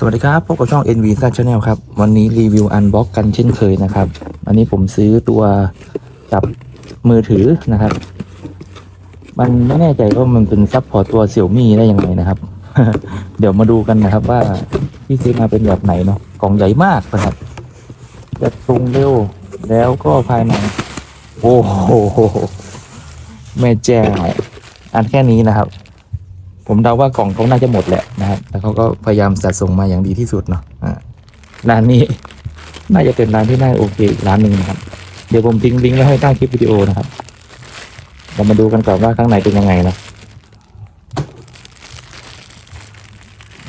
สวัสดีครับ พบกับช่อง NV s a Channel ครับ วันนี้รีวิวอันบ็อกกันเช่นเคยนะครับ อันนี้ผมซื้อตัวจับมือถือนะครับ มันไม่แน่ใจว่ามันเป็นซับพอร์ตตัวเสี่ยวมี่ได้ยังไงนะครับ เดี๋ยวมาดูกันนะครับว่าที่ซื้อมาเป็นแบบไหนเนาะกล่องใหญ่มากนะครับจะตรงเร็วแล้วก็ภายใน โอ้โหแม่แจ้งอันแค่นี้นะครับ ผมเดาว่ากล่องเขาน่าจะหมดแหละนะครับแต่เขาก็พยายามจัดส่งมาอย่างดีที่สุดเนาะร้านนี้น่าจะเป็นร้านที่น่าโอเคอีกร้านหนึ่งนะครับ เดี๋ยวผมทิ้งลิงก์ไว้ให้ใต้คลิปวิดีโอนะครับเรามาดูกันก่อนว่าข้างในเป็นยังไงนะ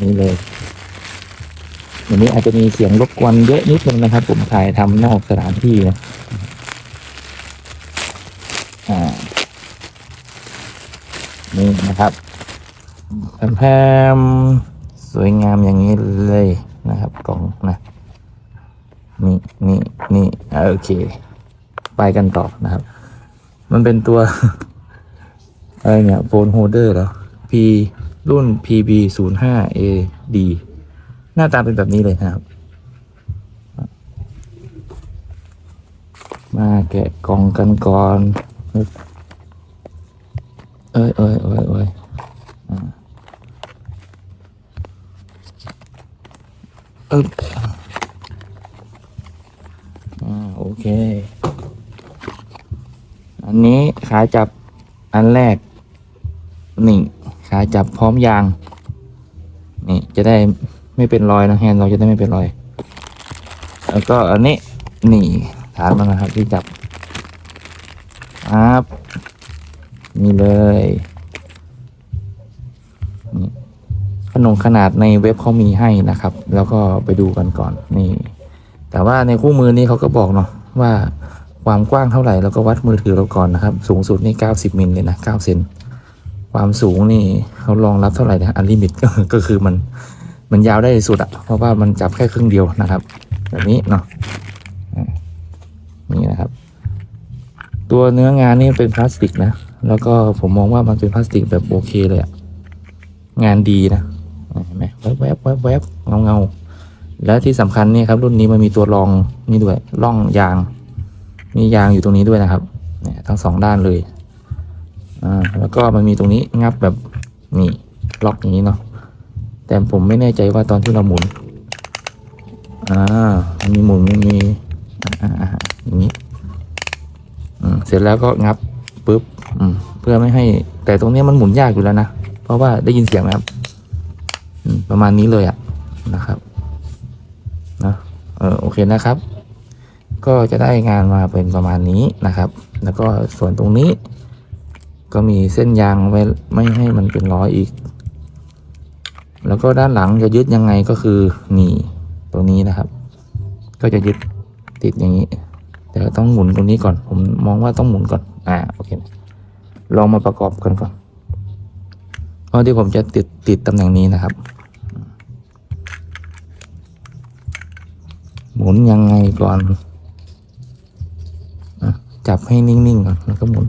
นี่เลยวันนี้อาจจะมีเสียงรบกวนเยอะนิดนึงนะครับ ผมถ่ายทำนอกสถานที่นะอ่านี่นะครับ แพมสวยงามอย่างนี้เลยนะครับกล่องนะ นี่นี่นี่โอเค ไปกันต่อนะครับ มันเป็นตัว อะไรเนี่ยโฟนโฮเดอร์เหรอ P รุ่น PB 0 5 AD หน้าตาเป็นแบบนี้เลยนะครับ มาแกะกล่องกันก่อน เอ้ยเอ้ยเอ้ยเอ้ยอ่าเอยอ่าโอเค อันนี้ขาจับอันแรก นี่ ขาจับพร้อมยาง นี่ จะได้ไม่เป็นรอยนะแฮนเราจะได้ไม่เป็นรอย แล้วก็อันนี้ นี่ ฐานมันนะครับที่จับครับนี่เลยนี่ นมขนาดในเว็บเขามีให้นะครับ แล้วก็ไปดูกันก่อนนี่ แต่ว่าในคู่มือนี้เขาก็บอกเนาะว่าความกว้างเท่าไหร่แล้วก็วัดมือถือเราก่อนนะครับ สูงสุดนี่ 90มิลเลยนะ9เซนความสูงนี่เขารองรับเท่าไหร่นะอันลิมิตก็คือมันมันยาวได้สุดอะเพราะว่ามันจับแค่ครึ่งเดียวนะครับ แบบนี้เนาะนี่นะครับ ตัวเนื้องานนี่เป็นพลาสติกนะ แล้วก็ผมมองว่ามันเป็นพลาสติกแบบโอเคเลยอะงานดีนะ เห็นไหมแวบแวบแวบแวบเงาเงาและที่สำคัญนี่ครับรุ่นนี้มันมีตัวรองนี่ด้วยร่องยาง มียางอยู่ตรงนี้ด้วยนะครับเนี่ยทั้งสองด้านเลยอ่าแล้วก็มันมีตรงนี้งับแบบนี่ล็อกอย่างนี้เนาะแต่ผมไม่แน่ใจว่าตอนที่เราหมุนอ่ามันมีหมุนมันมีอ่าอ่าอย่างนี้อืมเสร็จแล้วก็งับปุ๊บอืมเพื่อไม่ให้แต่ตรงนี้มันหมุนยากอยู่แล้วนะ เพราะว่าได้ยินเสียงนะครับ ประมาณนี้เลยอะนะครับนะเออโอเคนะครับ ก็จะได้งานมาเป็นประมาณนี้นะครับ แล้วก็ส่วนตรงนี้ ก็มีเส้นยางไว้ไม่ให้มันเป็นร้อยอีก แล้วก็ด้านหลังจะยึดยังไงก็คือนี่ตรงนี้นะครับ ก็จะยึดติดอย่างนี้ แต่ต้องหมุนตรงนี้ก่อน ผมมองว่าต้องหมุนก่อนอ่าโอเคลองมาประกอบกันก่อนเพราะที่ผมจะติดติดตำแหน่งนี้นะครับ หมุนยังไงก่อนจับให้นิ่งๆก่อนแล้วก็หมุน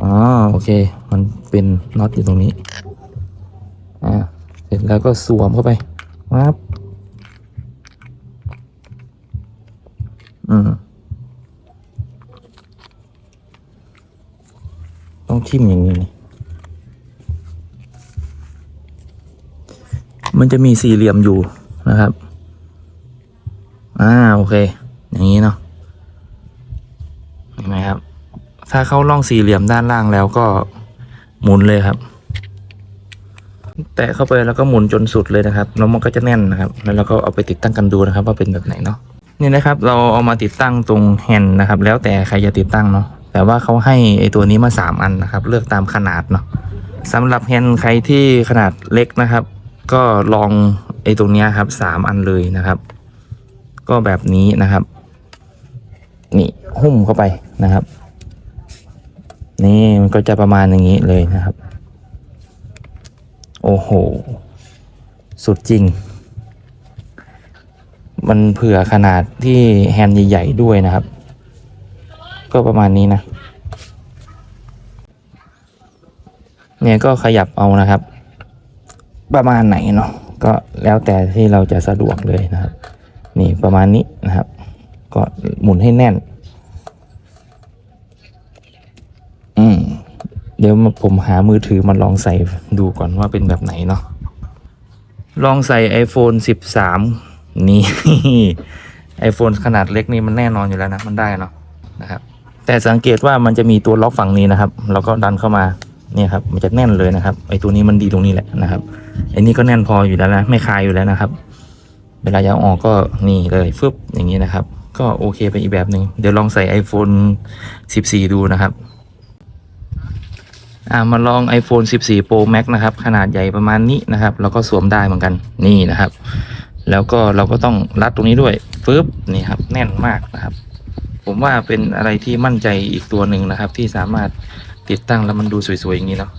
อ๋อโอเค มันเป็นน็อตอยู่ตรงนี้อ่าเสร็จแล้วก็สวมเข้าไปครับอืมต้องทิ่มอย่างนี้ มันจะมีสี่เหลี่ยมอยู่นะครับ อ่าโอเค อย่างนี้เนาะเห็นไหมครับ ถ้าเข้าร่องสี่เหลี่ยมด้านล่างแล้วก็หมุนเลยครับ แตะเข้าไปแล้วก็หมุนจนสุดเลยนะครับแล้วมันก็จะแน่นนะครับ แล้วเราก็เอาไปติดตั้งกันดูนะครับ ว่าเป็นแบบไหนเนาะนี่นะครับ เราเอามาติดตั้งตรงแฮนด์นะครับ แล้วแต่ใครจะติดตั้งเนาะแต่ว่าเขาให้ไอตัวนี้มาสามอันนะครับ เลือกตามขนาดเนาะสำหรับแฮนด์ใครที่ขนาดเล็กนะครับ ก็ลองไอตรงนี้ครับสามอันเลยนะครับ ก็แบบนี้นะครับ นี่หุ้มเข้าไปนะครับ นี่มันก็จะประมาณอย่างนี้เลยนะครับ โอ้โห สุดจริง มันเผื่อขนาดที่แฮนด์ใหญ่ๆด้วยนะครับ ก็ประมาณนี้นะเนี่ยก็ขยับเอานะครับ ประมาณไหนเนาะก็แล้วแต่ที่เราจะสะดวกเลยนะครับ นี่ประมาณนี้นะครับ ก็หมุนให้แน่น อืมเดี๋ยวผมหามือถือมาลองใส่ดูก่อนว่าเป็นแบบไหนเนาะลองใส่ iPhone 13 นี่ iPhone ขนาดเล็กนี่มันแน่นอนอยู่แล้วนะ มันได้เนาะนะครับ แต่สังเกตว่ามันจะมีตัวล็อกฝั่งนี้นะครับเราก็ดันเข้ามาเนี่ยครับ มันจะแน่นเลยนะครับไอตัวนี้มันดีตรงนี้แหละนะครับไอนี่ก็แน่นพออยู่แล้วนะ ไม่คายอยู่แล้วนะครับ เวลาจะเอออกก็นี่เลยฟึบอย่างนี้นะครับ ก็โอเคไปอีกแบบหนึ่งเดี๋ยวลองใส่ iPhone 14 ดูนะครับอ่ามาลอง iPhone 14 Pro Max นะครับ ขนาดใหญ่ประมาณนี้นะครับ แล้วก็สวมได้เหมือนกันนี่นะครับ แล้วก็เราก็ต้องรัดตรงนี้ด้วยฟึบนี่ครับแน่นมากนะครับ ผมว่าเป็นอะไรที่มั่นใจอีกตัวหนึ่งนะครับ ที่สามารถติดตั้งแล้วมันดูสวยๆอย่างนี้เนาะ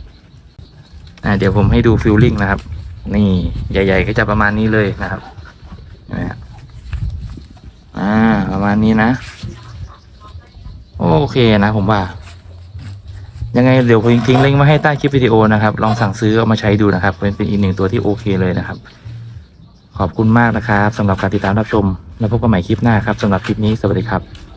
อ่าเดี๋ยวผมให้ดูฟิลลิ่งนะครับ นี่ใหญ่ ๆ ก็จะประมาณนี้เลยนะครับเห็นไหมครับอ่า ประมาณนี้นะ โอเคนะผมว่า ยังไงเดี๋ยวผมทิ้งลิงก์มาให้ใต้คลิปวิดีโอนะครับ ลองสั่งซื้อเอามาใช้ดูนะครับเป็นเป็นอีกหนึ่งตัวที่โอเคเลยนะครับ ขอบคุณมากนะครับสำหรับการติดตามรับชม แล้วพบกันใหม่คลิปหน้าครับสำหรับคลิปนี้สวัสดีครับ